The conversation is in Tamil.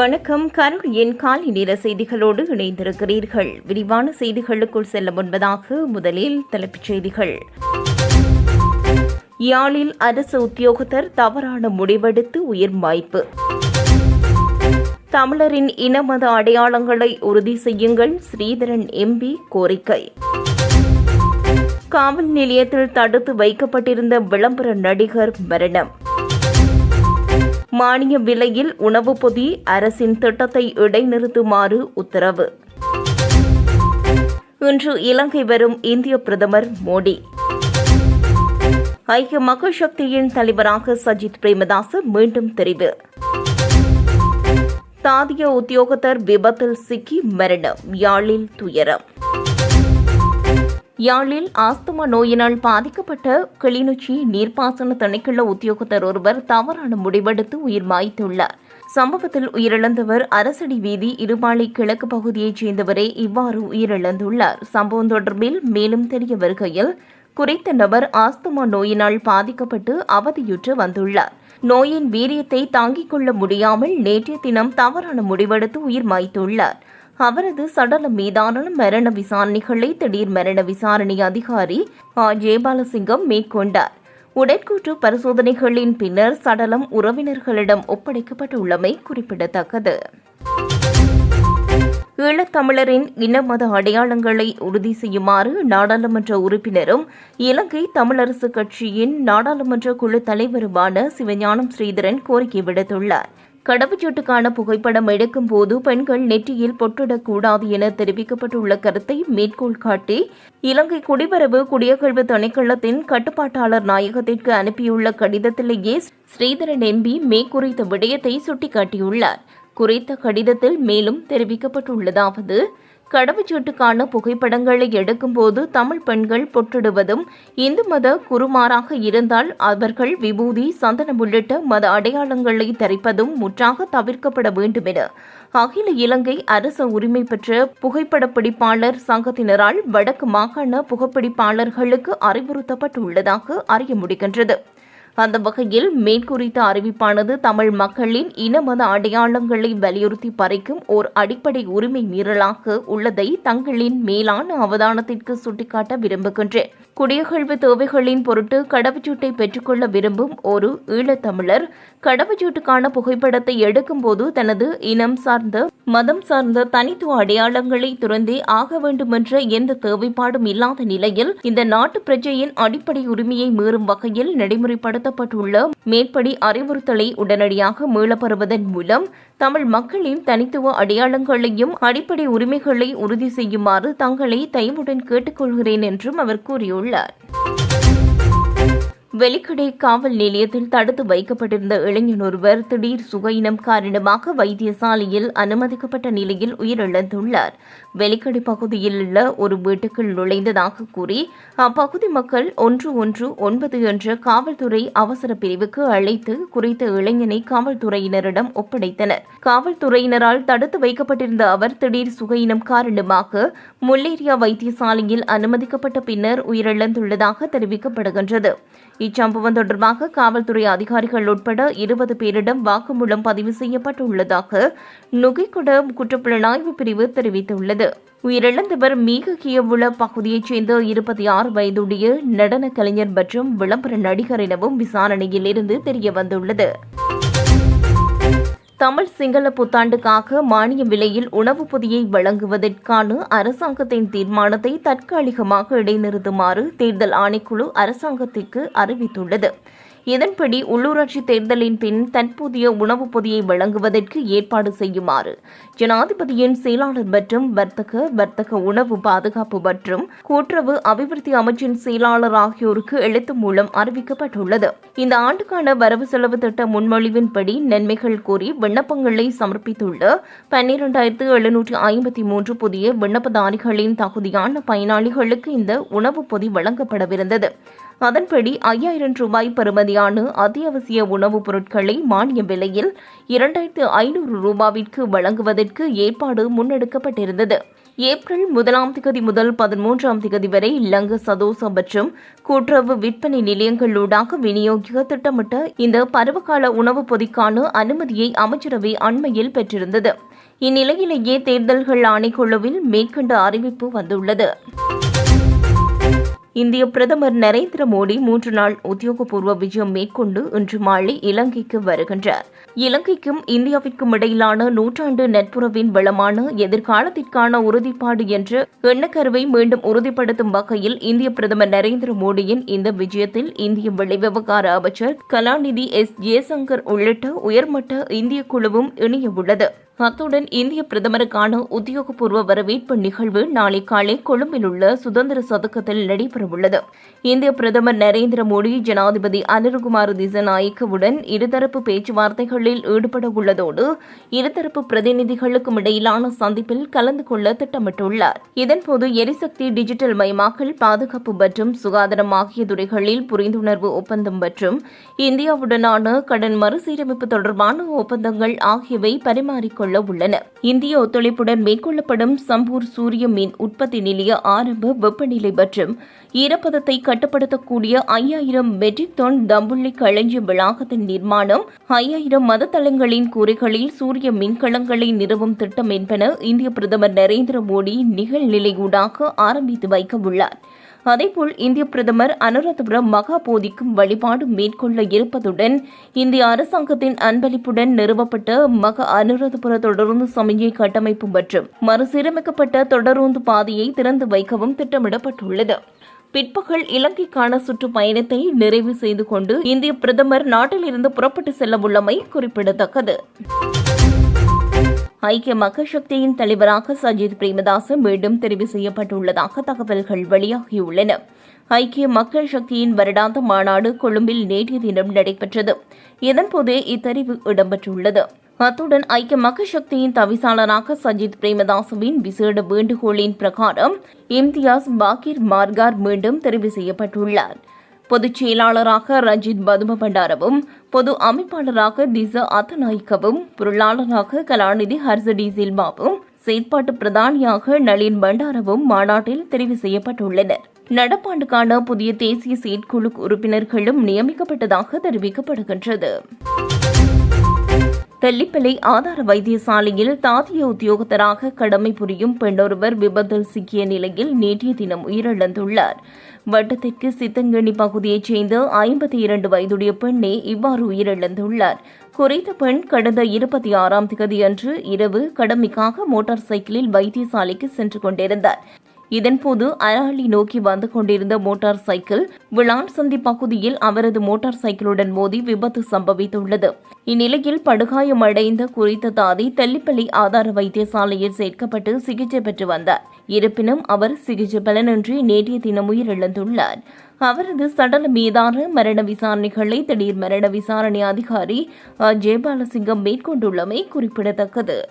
வணக்கம். கருடியின் காலை நேர செய்திகளோடு இணைந்திருக்கிறீர்கள். விரிவான செய்திகளுக்குள் செல்ல முன்பதாக முதலில் தலைப்புச் செய்திகள். யாழில் அரசு உத்தியோகத்தர் தவறான முடிவெடுத்து உயிர் வாய்ப்பு. தமிழரின் இனமத அடையாளங்களை உறுதி செய்யுங்கள் ஸ்ரீதரன் எம்பி கோரிக்கை. காவல் நிலையத்தில் தடுத்து வைக்கப்பட்டிருந்த விளம்பர நடிகர் மரணம். மானிய விலையில் உணவு பொதி அரசின் திட்டத்தை இடைநிறுத்துமாறு உத்தரவு. இன்று இலங்கை வரும் இந்திய பிரதமர் மோடி. ஐக்கிய மக்கள் சக்தியின் தலைவராக சஜித் பிரேமதாச மீண்டும் தெரிவு. தாதிய உத்தியோகத்தர் விபத்தில் சிக்கி மரணம் யாழில் துயரம். யாழில் ஆஸ்துமா நோயினால் பாதிக்கப்பட்ட கிளிநொச்சி நீர்ப்பாசன திணைக்கள உத்தியோகத்தர் ஒருவர் தவறான முடிவெடுத்து உயிர் மாய்த்துள்ளார். சம்பவத்தில் உயிரிழந்தவர் அரசடி வீதி இருபாளி கிழக்கு பகுதியைச் சேர்ந்தவரே இவ்வாறு உயிரிழந்துள்ளார். சம்பவம் தொடர்பில் மேலும் தெரிய வருகையில் குறித்த நபர் ஆஸ்துமா நோயினால் பாதிக்கப்பட்டு அவதியுற்று வந்துள்ளார். நோயின் வீரியத்தை தாங்கிக் கொள்ள முடியாமல் நேற்றைய தினம் தவறான முடிவெடுத்து உயிர் மாய்த்துள்ளார். அவரது சடலம் மீதான மரண விசாரணைகளை திடீர் மரண விசாரணை அதிகாரி ஆ ஜெயபாலசிங்கம் மேற்கொண்டார். உடற்கூற்று பரிசோதனைகளின் பின்னர் சடலம் உறவினர்களிடம் ஒப்படைக்கப்பட்டுள்ளமை குறிப்பிடத்தக்கது. ஈழத்தமிழரின் இன மத அடையாளங்களை உறுதி செய்யுமாறு நாடாளுமன்ற உறுப்பினரும் இலங்கை தமிழரசு கட்சியின் நாடாளுமன்ற குழு தலைவருமான சிவஞானம் ஸ்ரீதரன் கோரிக்கை விடுத்துள்ளார். கடவுச்சீட்டுக்கான புகைப்படம் எடுக்கும் போது பெண்கள் நெற்றியில் பொட்டிடக்கூடாது என தெரிவிக்கப்பட்டுள்ள கருத்தை மேற்கோள் காட்டி இலங்கை குடிவரவு குடியகழ்வு திணைக்களத்தின் கட்டுப்பாட்டாளர் நாயகத்திற்கு அனுப்பியுள்ள கடிதத்திலேயே ஸ்ரீதரன் எம்பி மே குறித்த விடயத்தை சுட்டிக்காட்டியுள்ளார். குறித்த கடிதத்தில் மேலும் தெரிவிக்கப்பட்டுள்ளதாவது கடவுச்சீட்டுக்கான புகைப்படங்களை எடுக்கும்போது தமிழ் பெண்கள் பொட்டிடுவதும் இந்து மத குருமாராக இருந்தால் அவர்கள் விபூதி சந்தனம் உள்ளிட்ட மத அடையாளங்களை தரிப்பதும் முற்றாக தவிர்க்கப்பட வேண்டும் என அகில இலங்கை அரச உரிமை பெற்ற புகைப்படப்பிடிப்பாளர் சங்கத்தினரால் வடக்கு மாகாண புகைப்பிடிப்பாளர்களுக்கு அறிவுறுத்தப்பட்டுள்ளதாக அறிய முடிகின்றது. அந்த வகையில் மேற்குறித்த அறிவிப்பானது தமிழ் மக்களின் இன மத அடையாளங்களை வலியுறுத்தி பறிக்கும் ஓர் அடிப்படை உரிமை மீறலாக உள்ளதை தங்களின் மேலான அவதானத்திற்கு சுட்டிக்காட்ட விரும்புகின்றேன். குடியகழ்வு தேவைகளின் பொருட்டு கடவுச்சீட்டை பெற்றுக்கொள்ள விரும்பும் ஒரு ஈழத்தமிழர் கடவுச்சீட்டுக்கான புகைப்படத்தை எடுக்கும்போது தனது இனம் சார்ந்த மதம் சார்ந்த தனித்துவ அடையாளங்களை துறந்தே ஆக வேண்டுமென்ற எந்த தேவைப்பாடும் இல்லாத நிலையில் இந்த நாட்டு பிரஜையின் அடிப்படை உரிமையை மீறும் வகையில் நடைமுறைப்படுத்தப்பட்டுள்ள மேற்படி அறிவுறுத்தலை உடனடியாக மீளப்பெறுவதன் மூலம் தமிழ் மக்களின் தனித்துவ அடையாளங்களையும் அடிப்படை உரிமைகளை உறுதி செய்யுமாறு தங்களை தயவுடன் கேட்டுக்கொள்கிறேன் என்றும் அவர் கூறியுள்ளார். வெலிக்கடை காவல் நிலையத்தில் தடுத்து வைக்கப்பட்டிருந்த இளைஞன் ஒருவர் திடீர் சுகையினம் காரணமாக வைத்தியசாலையில் அனுமதிக்கப்பட்ட நிலையில் உயிரிழந்துள்ளார். வெலிக்கடை பகுதியில் உள்ள ஒரு வீட்டுக்குள் நுழைந்ததாக கூறி அப்பகுதி மக்கள் ஒன்று ஒன்று ஒன்பது என்ற காவல்துறை அவசர பிரிவுக்கு அழைத்து குறித்த இளைஞனை காவல்துறையினரிடம் ஒப்படைத்தனர். காவல்துறையினரால் தடுத்து வைக்கப்பட்டிருந்த அவர் திடீர் சுகையினம் காரணமாக முல்லேரியா வைத்தியசாலையில் அனுமதிக்கப்பட்ட பின்னர் உயிரிழந்துள்ளதாக தெரிவிக்கப்படுகின்றது. இச்சம்பவம் தொடர்பாக காவல்துறை அதிகாரிகள் உட்பட இருபது பேரிடம் வாக்குமூலம் பதிவு செய்யப்பட்டுள்ளதாக நுகைக்குட குற்றப்புலனாய்வு பிரிவு தெரிவித்துள்ளது. உயிரிழந்தவர் மீக கியவுல பகுதியைச் சேர்ந்த இருபத்தி ஆறு வயதுடைய நடன கலைஞர் மற்றும் விளம்பர நடிகர் எனவும் விசாரணையில் இருந்து தெரியவந்துள்ளது. தமிழ் சிங்கள புத்தாண்டுக்காக மானிய விலையில் உணவு பொதியை வழங்குவதற்கான அரசாங்கத்தின் தீர்மானத்தை தற்காலிகமாக இடைநிறுத்துமாறு தேர்தல் ஆணைக்குழு அரசாங்கத்திற்கு அறிவித்துள்ளது. இதன்படி உள்ளூராட்சி தேர்தலின் பின் தற்போதைய உணவுப் பொதியை வழங்குவதற்கு ஏற்பாடு செய்யுமாறு ஜனாதிபதியின் செயலாளர் மற்றும் வர்த்தக வர்த்தக உணவு பாதுகாப்பு மற்றும் கூட்டுறவு அபிவிருத்தி அமைச்சின் செயலாளர் ஆகியோருக்கு எழுத்து மூலம் அறிவிக்கப்பட்டுள்ளது. இந்த ஆண்டுக்கான வரவு செலவு திட்ட முன்மொழிவின்படி நன்மைகள் கோரி விண்ணப்பங்களை சமர்ப்பித்துள்ள பன்னிரெண்டாயிரத்து எழுநூற்று ஐம்பத்தி மூன்று புதிய விண்ணப்பதாரிகளின் தகுதியான பயனாளிகளுக்கு இந்த உணவுப் பொதி வழங்கப்படவிருந்தது. அதன்படி ஐயாயிரம் ரூபாய் பெறுமதியான அத்தியாவசிய உணவுப் பொருட்களை மானிய விலையில் இரண்டாயிரத்து ஐநூறு ரூபாவிற்கு வழங்குவதற்கு ஏற்பாடு முன்னெடுக்கப்பட்டிருந்தது. ஏப்ரல் முதலாம் திகதி முதல் பதிமூன்றாம் திகதி வரை லங்க சதோசா மற்றும் கூட்டுறவு விற்பனை நிலையங்களூடாக விநியோகிக்க திட்டமிட்ட இந்த பருவகால உணவு பொதிக்கான அனுமதியை அமைச்சரவை அண்மையில் பெற்றிருந்தது. இந்நிலையிலேயே தேர்தல்கள் ஆணைக்குழுவில் மேற்கண்ட அறிவிப்பு வந்துள்ளது. இந்திய பிரதமர் நரேந்திர மோடி மூன்று நாள் உத்தியோகபூர்வ விஜயம் மேற்கொண்டு இன்று மாலை இலங்கைக்கு வருகின்றார். இலங்கைக்கும் இந்தியாவிற்கும் இடையிலான நூற்றாண்டு நட்புறவின் வளமான எதிர்காலத்திற்கான உறுதிப்பாடு என்ற எண்ணக்கருவை மீண்டும் உறுதிப்படுத்தும் வகையில் இந்திய பிரதமர் நரேந்திர மோடியின் இந்த விஜயத்தில் இந்திய வெளிவிவகார அமைச்சர் கலாநிதி எஸ் ஜெயசங்கர் உள்ளிட்ட உயர்மட்ட இந்திய குழுவும் இணைய உள்ளது அத்துடன் இந்திய பிரதமருக்கான உத்தியோகபூர்வ வரவேற்பு நிகழ்வு நாளை காலை கொழும்பில் உள்ள சுதந்திர சதுக்கத்தில் நடைபெறவுள்ளது. இந்திய பிரதமர் நரேந்திர மோடி ஜனாதிபதி அனிருகுமார் திசநாயக்கவுடன் இருதரப்பு பேச்சுவார்த்தைகளில் ஈடுபட உள்ளதோடு இருதரப்பு பிரதிநிதிகளுக்கும் இடையிலான சந்திப்பில் கலந்து கொள்ள திட்டமிட்டுள்ளார். இதன்போது எரிசக்தி டிஜிட்டல் மயமாக்கல் பாதுகாப்பு மற்றும் சுகாதாரம் ஆகிய துறைகளில் புரிந்துணர்வு ஒப்பந்தம் மற்றும் இந்தியாவுடனான கடன் மறுசீரமைப்பு தொடர்பான ஒப்பந்தங்கள் ஆகியவை பரிமாறிக்கொள்ள உள்ளன. இந்திய ஒத்துழைப்புடன் மேற்கொள்ளப்படும் சம்பூர் சூரிய மின் உற்பத்தி நிலைய ஆரம்ப வெப்பநிலை மற்றும் ஈரப்பதத்தை கட்டுப்படுத்தக்கூடிய ஐயாயிரம் மெட்ரிக் டன் தம்புள்ளி களஞ்சியம் வளாகத்தின் நிர்மாணம் ஐயாயிரம் மதத்தளங்களின் கூரைகளில் சூரிய மின்கலங்களை நிறுவும் திட்டம் என்பன இந்திய பிரதமர் நரேந்திர மோடி நிகழ்நிலையூடாக ஆரம்பித்து வைக்க உள்ளார். அதேபோல் இந்திய பிரதமர் அனுராதபுரம் மகா போதிக்கும் வழிபாடு மேற்கொள்ள இருப்பதுடன் இந்திய அரசாங்கத்தின் அன்பளிப்புடன் நிறுவப்பட்ட மகா அனுராதபுர தொடருந்து சமய கட்டமைப்பு மற்றும் மறுசீரமைக்கப்பட்ட தொடருந்து பாதையை திறந்து வைக்கவும் திட்டமிடப்பட்டுள்ளது. பிற்பகல் இலங்கைக்கான சுற்றுப்பயணத்தை நிறைவு செய்து கொண்டு இந்திய பிரதமர் நாட்டிலிருந்து புறப்பட்டு செல்லவுள்ளமை குறிப்பிடத்தக்கது. ஐக்கிய மக்கள் சக்தியின் தலைவராக சஜித் பிரேமதாச மீண்டும் தெரிவு செய்யப்பட்டுள்ளதாக தகவல்கள் வெளியாகியுள்ளன. ஐக்கிய மக்கள் சக்தியின் வருடாந்த மாநாடு கொழும்பில் நேற்றைய தினம் நடைபெற்றது. இதன்போது இத்தறிவு இடம்பெற்றுள்ளது. அத்துடன் ஐக்கிய மக்கள் சக்தியின் தவிசாளராக சஜித் பிரேமதாசுவின் விசேட வேண்டுகோளின் பிரகாரம் இம்தியாஸ் பாக்கிர் மார்கார் மீண்டும் தெரிவு செய்யப்பட்டுள்ளார். பொதுச் செயலாளராக ரஞ்சித் பதும பண்டாரவும் பொது அமைப்பாளராக திச அத்தநாயக்கவும் பொருளாளராக கலாநிதி ஹர்சடி சில்பாவும் செயற்பாட்டு பிரதானியாக நளின் பண்டாரவும் மாநாட்டில் தெரிவு செய்யப்பட்டுள்ளனர். நடப்பாண்டுக்கான புதிய தேசிய செயற்குழு உறுப்பினர்களும் நியமிக்கப்பட்டதாக தெரிவிக்கப்படுகின்றது. தெல்லிப்பளை ஆதார வைத்தியசாலையில் தாதிய உத்தியோகத்தராக கடமை புரியும் பெண்ணொருவர் விபத்தில் சிக்கிய நிலையில் நேற்றைய தினம் உயிரிழந்துள்ளார். வட்டத்திற்கு சித்தங்கனி பகுதியைச் சேர்ந்த ஐம்பத்தி இரண்டு வயதுடைய பெண்ணே இவ்வாறு உயிரிழந்துள்ளார். குறித்த பெண் கடந்த இருபத்தி ஆறாம் தேதியன்று இரவு கடமைக்காக மோட்டார் சைக்கிளில் வைத்தியசாலைக்கு சென்று கொண்டிருந்தார். இதன்போது அராலி நோக்கி வந்து கொண்டிருந்த மோட்டார் சைக்கிள் விளான் சந்தி பகுதியில் அவரது மோட்டார் சைக்கிளுடன் மோதி விபத்து சம்பவித்துள்ளது. இந்நிலையில் படுகாயமடைந்த குறித்த தாதி தெல்லிப்பள்ளி ஆதார வைத்தியசாலையில் சேர்க்கப்பட்டு சிகிச்சை பெற்று வந்தார். இருப்பினும் அவர் சிகிச்சை பலனின்றி நேற்றைய தினம் உயிரிழந்துள்ளார். அவரது சடல மீதான மரண விசாரணைகளை திடீர் மரண விசாரணை அதிகாரி அஜய் ஜெயபாலசிங்கம் மேற்கொண்டுள்ளமை குறிப்பிடத்தக்கது.